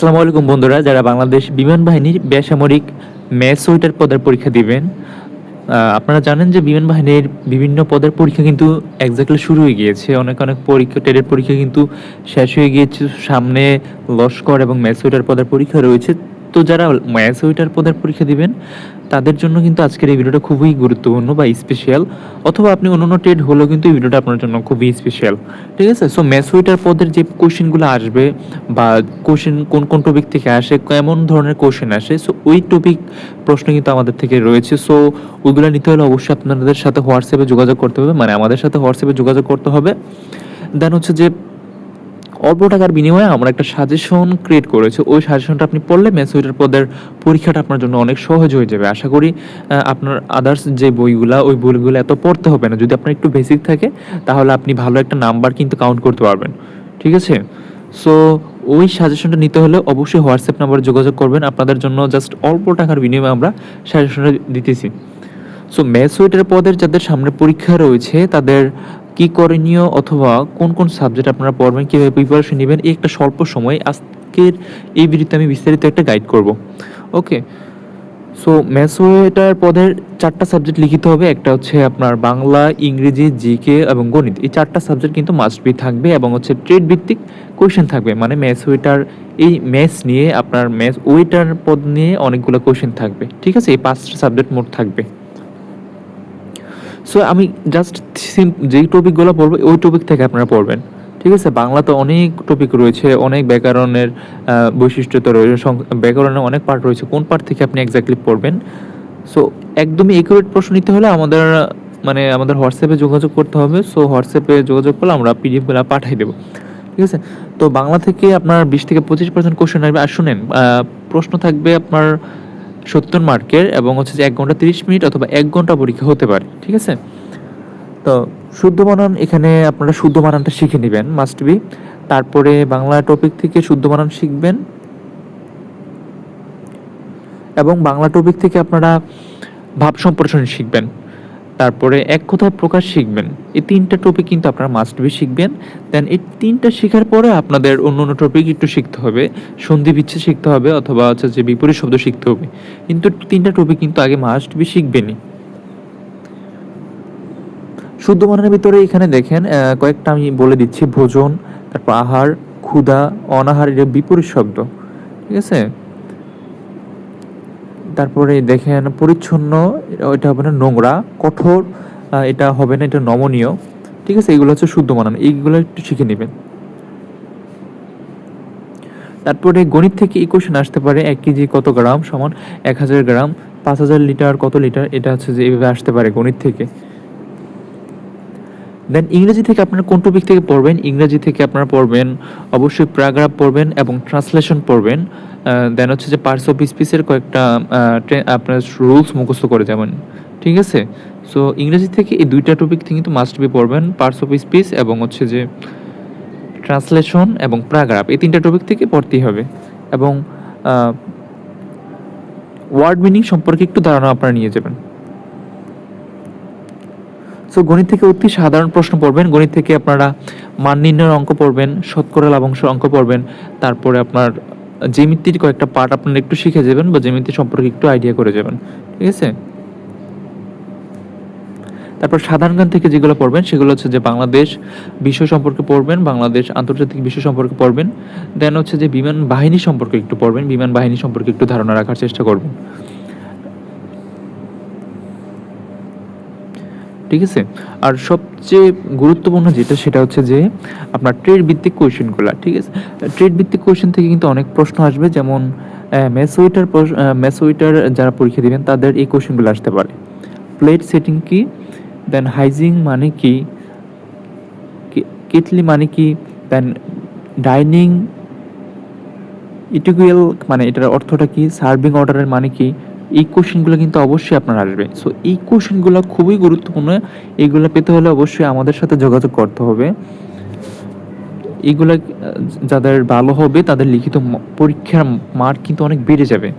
আসসালামু আলাইকুম বন্ধুরা, যারা বাংলাদেশ বিমান বাহিনীর বেসামরিক ম্যাথ সোয়েটার পদের পরীক্ষা দিবেন আপনারা জানেন যে বিমান বাহিনীর বিভিন্ন পদের পরীক্ষা কিন্তু একজাক্টলি শুরু হয়ে গিয়েছে। অনেক অনেক পরীক্ষা টেরের পরীক্ষা কিন্তু শেষ হয়ে গিয়েছে। সামনে লস্কর এবং ম্যাথ সুইটার পদের পরীক্ষা রয়েছে। তো যারা ম্যাচ সুইটার পদের পরীক্ষা দিবেন তাদের জন্য কিন্তু আজকের এই ভিডিওটা খুবই গুরুত্বপূর্ণ বা স্পেশাল অথবা আপনি অন্য ট্রেড হলেও কিন্তু এই ভিডিওটা আপনার জন্য খুবই স্পেশাল ঠিক আছে? সো ম্যাথওয়েটার পদের যে কোশ্চেনগুলো আসবে বা কোশ্চেন কোন কোন টপিক থেকে আসে, কেমন ধরনের কোশ্চেন আসে সো ওই টপিক প্রশ্ন কিন্তু আমাদের থেকে রয়েছে। সো ওইগুলো নিতে হলে অবশ্যই আপনাদের সাথে হোয়াটসঅ্যাপে যোগাযোগ করতে হবে। মানে আমাদের সাথে হোয়াটসঅ্যাপে যোগাযোগ করতে হবে। দেন হচ্ছে যে অল্প টাকার বিনিময়ে আমরা একটা সাজেশন ক্রিয়েট করেছি। ওই সাজেশনটা আপনি পড়লে ম্যাথওয়েটার পদের পরীক্ষাটা আপনার জন্য অনেক সহজ হয়ে যাবে। আশা করি আপনার আদার্স যে বইগুলো, ওই বইগুলো এত পড়তে হবে না। যদি আপনার একটু বেসিক থাকে, তাহলে আপনি ভালো একটা নাম্বার কিন্তু কাউন্ট করতে পারবেন। ঠিক আছে? সো ওই সাজেশনটা নিতে হলে অবশ্যই হোয়াটসঅ্যাপ নাম্বারে যোগাযোগ করবেন। আপনাদের জন্য জাস্ট অল্প টাকার বিনিময়ে আমরা সাজেশনটা দিতেছি। সো ম্যাথস ওয়েটার পদের যাদের সামনে পরীক্ষা রয়েছে, তাদের কি করণীয় অথবা কোন কোন সাবজেক্ট আপনারা পড়বেন, কীভাবে প্রিপারেশন নেবেন, এই একটা স্বল্প সময় আজকের এই ভিডিওতে আমি বিস্তারিত একটা গাইড করব। ওকে সো ম্যাথস ওয়েটার পদের চারটা সাবজেক্ট লিখিত হবে, একটা হচ্ছে আপনার বাংলা, ইংরেজি জিকে এবং গণিত। এই চারটা সাবজেক্ট কিন্তু মাস্ট বি থাকবে এবং হচ্ছে ট্রেড ভিত্তিক কোয়েশ্চেন থাকবে। মানে ম্যাথস ওয়েটার এই ম্যাথস নিয়ে আপনার ম্যাথ ওয়েটার পদ নিয়ে অনেকগুলো কোয়েশ্চেন থাকবে। ঠিক আছে? এই পাঁচটা সাবজেক্ট মোট থাকবে। সো আমি জাস্ট যেই টপিকগুলো পড়ব ওই টপিক থেকে আপনারা পড়বেন। ঠিক আছে? বাংলাতে অনেক টপিক রয়েছে অনেক ব্যাকরণের আহ, বৈশিষ্ট্যতা রয়েছে ব্যাকরণের অনেক পার্ট রয়েছে। কোন পার্ট থেকে আপনি এক্স্যাক্টলি পড়বেন? সো একদমই একুরেট প্রশ্ন নিতে হলে আমাদের মানে আমাদের হোয়াটসঅ্যাপে যোগাযোগ করতে হবে। সো হোয়াটসঅ্যাপে যোগাযোগ করলে আমরা পিডিএফগুলো পাঠিয়ে দেবো। ঠিক আছে? তো বাংলা থেকে আপনার বিশ থেকে পঁচিশ পার্সেন্ট কোশ্চেন আসবে। আর শুনেন প্রশ্ন থাকবে আপনার সত্তর মার্কের এবং হচ্ছে যে এক ঘণ্টা তিরিশ মিনিট অথবা এক ঘণ্টা পরীক্ষা হতে পারে। ঠিক আছে? তো শুদ্ধ বানান এখানে আপনারা শুদ্ধ বানানটা শিখে নেবেন মাস্ট বি তারপরে বাংলা টপিক থেকে শুদ্ধ বানান শিখবেন। এবং বাংলা টপিক থেকে আপনারা ভাব সম্প্রসারণ শিখবেন। তারপরে এক কথায় প্রকাশ শিখবেন। এই তিনটা টপিক কিন্তু আপনারা মাস্ট বি শিখবেন। দেন এই তিনটা শেখার পরে আপনাদের অন্য অন্য টপিক একটু শিখতে হবে। সন্ধি বিচ্ছেদ শিখতে হবে অথবা হচ্ছে যে বিপরীত শব্দ শিখতে হবে। কিন্তু তিনটা টপিক কিন্তু আগে মাস্ট বি শিখবেনই। শুদ্ধ মানের ভিতরে এখানে দেখেন কয়েকটা আমি বলে দিচ্ছি, ভোজন, তারপর আহার, ক্ষুধা অনাহার এর বিপরীত শব্দ, ঠিক আছে? তারপরে দেখেন, পরিচ্ছন্ন, এটা হবে না নোংরা, কঠোর এটা হবে না, এটা নমনীয়, ঠিক আছে? এগুলো হচ্ছে শুদ্ধ মানান এইগুলো একটু শিখে নেবেন। তারপরে গণিত থেকে এই আসতে পারে, এক কেজি কত গ্রাম সমান এক হাজার গ্রাম, পাঁচ হাজার লিটার কত লিটার, এটা হচ্ছে যে এইভাবে আসতে পারে গণিত থেকে। দেন ইংরেজি থেকে আপনারা কোন টপিক থেকে পড়বেন? ইংরেজি থেকে আপনারা পড়বেন, অবশ্যই প্যারাগ্রাফ পড়বেন এবং ট্রান্সলেশন পড়বেন। দেন হচ্ছে যে পার্টস অফ স্পিচের কয়েকটা আপনার রুলস মুখস্থ করে যাবেন। ঠিক আছে? সো ইংরেজি থেকে এই দুইটা টপিক থেকে কিন্তু মাস্ট বি পড়বেন পার্টস অফ স্পিচ এবং হচ্ছে যে ট্রান্সলেশন এবং প্যারাগ্রাফ এই তিনটা টপিক থেকে পড়তেই হবে। এবং ওয়ার্ড মিনিং সম্পর্কে একটু ধারণা আপনারা নিয়ে যাবেন। সো গণিত থেকে অতি সাধারণ প্রশ্ন পড়বেন। গণিত থেকে আপনারা মান নির্ণয়ের অঙ্ক পড়বেন, শতকরা লাভাংশ অঙ্ক পড়বেন। তারপরে আপনার জ্যামিতির কয়েকটা পার্ট আপনারা একটু শিখে যাবেন বা জ্যামিতি সম্পর্কে একটু আইডিয়া করে যাবেন। ঠিক আছে? তারপর সাধারণ জ্ঞান থেকে যেগুলো পড়বেন, সেগুলো হচ্ছে যে বাংলাদেশ বিষয় সম্পর্কে পড়বেন, বাংলাদেশ আন্তর্জাতিক বিষয় সম্পর্কে পড়বেন। দেন হচ্ছে যে বিমান বাহিনী সম্পর্কে একটু পড়বেন, বিমান বাহিনী সম্পর্কে একটু ধারণা রাখার চেষ্টা করবেন। ঠিক আছে? আর সবচেয়ে গুরুত্বপূর্ণ যেটা সেটা হচ্ছে যে আপনার ট্রেড ভিত্তিক কোয়েশ্চেনগুলো ঠিক আছে? ট্রেড ভিত্তিক কোয়েশ্চেন থেকে কিন্তু অনেক প্রশ্ন আসবে, যেমন ম্যাথওয়েটার ম্যাথওয়েটার যারা পরীক্ষা দিবেন, তাদের এই কোয়েশ্চেনগুলো আসতে পারে। প্লেট সেটিং কি? দেন হাইজিং মানে কি? কেটলি মানে কি? দেন ডাইনিং ইটিকুয়াল মানে এটার অর্থটা কি? সার্ভিং অর্ডারের মানে কি? এই কোশ্চেনগুলো কিন্তু অবশ্যই আপনার আসবে সো এই কোশ্চেনগুলো খুবই গুরুত্বপূর্ণ। এইগুলো পেতে হলে অবশ্যই আমাদের সাথে যোগাযোগ করতে হবে। এইগুলা যাদের ভালো হবে, তাদের লিখিত পরীক্ষার মার্ক কিন্তু অনেক বেড়ে যাবে।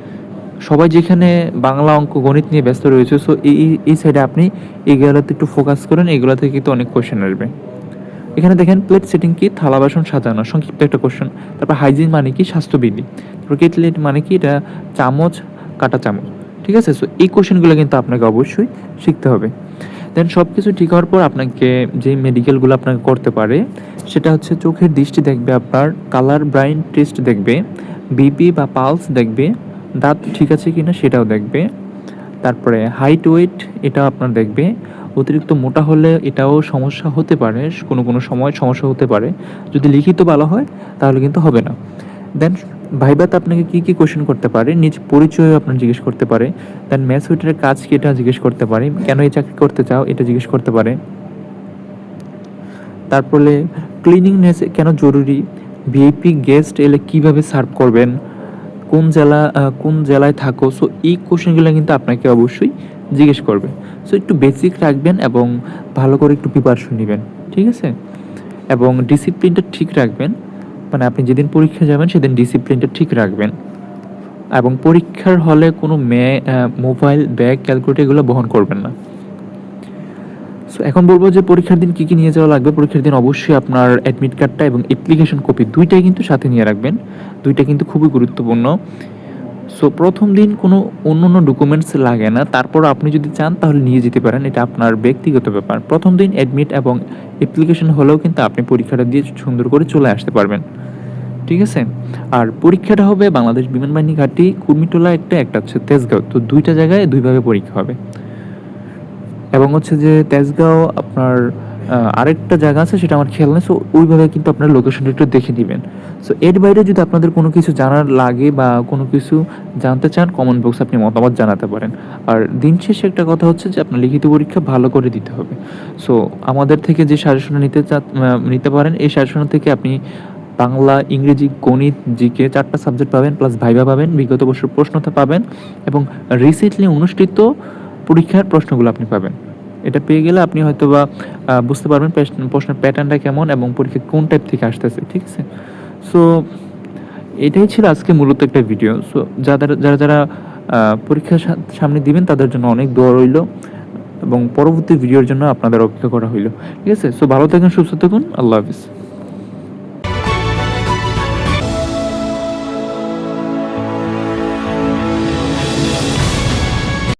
সবাই যেখানে বাংলা অঙ্ক, গণিত নিয়ে ব্যস্ত রয়েছে সো এই, এই- সাইডে আপনি এইগুলোতে একটু ফোকাস করেন, এগুলো থেকে কিন্তু অনেক কোশ্চেন আসবে। এখানে দেখেন প্লেট সেটিং কি? থালা বাসন সাজানো, সংক্ষিপ্ত একটা কোশ্চেন তারপর হাইজিন মানে কি? স্বাস্থ্যবিধি। তারপর কেটলেট মানে কি? এটা চামচ, কাটা চামচ। ঠিক আছে? সো এই কোশ্চেনগুলো কিন্তু আপনাকে অবশ্যই শিখতে হবে। দেন সব কিছু ঠিক হওয়ার পর আপনাকে যে মেডিকেলগুলো আপনাকে করতে পারে, সেটা হচ্ছে চোখের দৃষ্টি দেখবে আপনার কালার ব্রাইন টেস্ট দেখবে বিপি বা পালস দেখবে, দাঁত ঠিক আছে কিনা সেটাও দেখবে, তারপরে হাইট ওয়েট এটাও আপনার দেখবে, অতিরিক্ত মোটা হলে এটাও সমস্যা হতে পারে, কোনো কোনো সময় সমস্যা হতে পারে, যদি লিখিত ভালো হয় তাহলে কিন্তু হবে না। দেন ভাইবাতে আপনাকে কি কি কোশ্চেন করতে পারে? নিজ পরিচয় আপনার জিজ্ঞেস করতে পারে। দেন ম্যাথ ওয়েটারের কাজ কি এটা জিজ্ঞেস করতে পারে। কেন এই চাকরি করতে চাও এটা জিজ্ঞেস করতে পারে। তারপরে ক্লিনিংনেস কেন জরুরি? ভিআইপি গেস্ট এলে কীভাবে সার্ভ করবেন? কোন জেলা কোন জেলায় থাকো? সো এই কোশ্চেনগুলো কিন্তু আপনাকে অবশ্যই জিজ্ঞেস করবে। সো একটু বেসিক রাখবেন এবং ভালো করে একটু প্রিপারেশন নেবেন। ঠিক আছে? এবং ডিসিপ্লিনটা ঠিক রাখবেন। মানে আপনি যেদিন পরীক্ষা যাবেন, সেদিন ডিসিপ্লিনটা ঠিক রাখবেন। এবং পরীক্ষার হলে কোনো মে মোবাইল ব্যাগ ক্যালকুলেটর এগুলো বহন করবেন না। সো এখন বলব যে পরীক্ষার দিন কী কী নিয়ে যাওয়া লাগবে? পরীক্ষার দিন অবশ্যই আপনার অ্যাডমিট কার্ডটা এবং অ্যাপ্লিকেশন কপি দুইটাই কিন্তু সাথে নিয়ে রাখবেন। দুইটা কিন্তু খুবই গুরুত্বপূর্ণ। সো প্রথম দিন কোনো অন্য অন্য ডকুমেন্টস লাগে না। তারপর আপনি যদি চান, তাহলে নিয়ে যেতে পারেন। এটা আপনার ব্যক্তিগত ব্যাপার। প্রথম দিন অ্যাডমিট এবং অ্যাপ্লিকেশন হলেও কিন্তু আপনি পরীক্ষাটা দিয়ে সুন্দর করে চলে আসতে পারবেন। ঠিক আছে? আর পরীক্ষাটা হবে বাংলাদেশ বিমান বাহিনী ঘাটি, কুর্মিটোলা একটা একটা হচ্ছে তেজগাঁও। তো দুইটা জায়গায় দুইভাবে পরীক্ষা হবে। এবং হচ্ছে যে তেজগাঁও আপনার আরেকটা জায়গা আছে, সেটা আমার খেয়াল নেই। সো ওইভাবে কিন্তু আপনার লোকেশনটা একটু দেখে দিবেন সো এর বাইরে যদি আপনাদের কোনো কিছু জানার লাগে বা কোনো কিছু জানতে চান কমেন্ট বক্সে আপনি মতামত জানাতে পারেন। আর দিন শেষে একটা কথা হচ্ছে যে, আপনার লিখিত পরীক্ষা ভালো করে দিতে হবে। সো আমাদের থেকে যে সাজেশন নিতে চা নিতে পারেন, এই সাজেশন থেকে আপনি বাংলা, ইংরেজি, গণিত জিকে চারটা সাবজেক্ট পাবেন প্লাস ভাইবা পাবেন, বিগত বছর প্রশ্নটা পাবেন, এবং রিসেন্টলি অনুষ্ঠিত পরীক্ষার প্রশ্নগুলো আপনি পাবেন। এটা পেয়ে গেলে আপনি হয়তো বা বুঝতে পারবেন প্রশ্নের প্যাটার্নটা কেমন এবং পরীক্ষা কোন টাইপ থেকে আসতেছে, ঠিক আছে? সো এটাই ছিল আজকে মূলত একটা ভিডিও সো যাদের, যারা যারা পরীক্ষা সামনে দিবেন, তাদের জন্য অনেক দোয়া রইল এবং পরবর্তী ভিডিওর জন্য আপনাদের অপেক্ষা করা হইল, ঠিক আছে? সো ভালো থাকুন, সুস্থ থাকুন, আল্লাহ হাফিজ।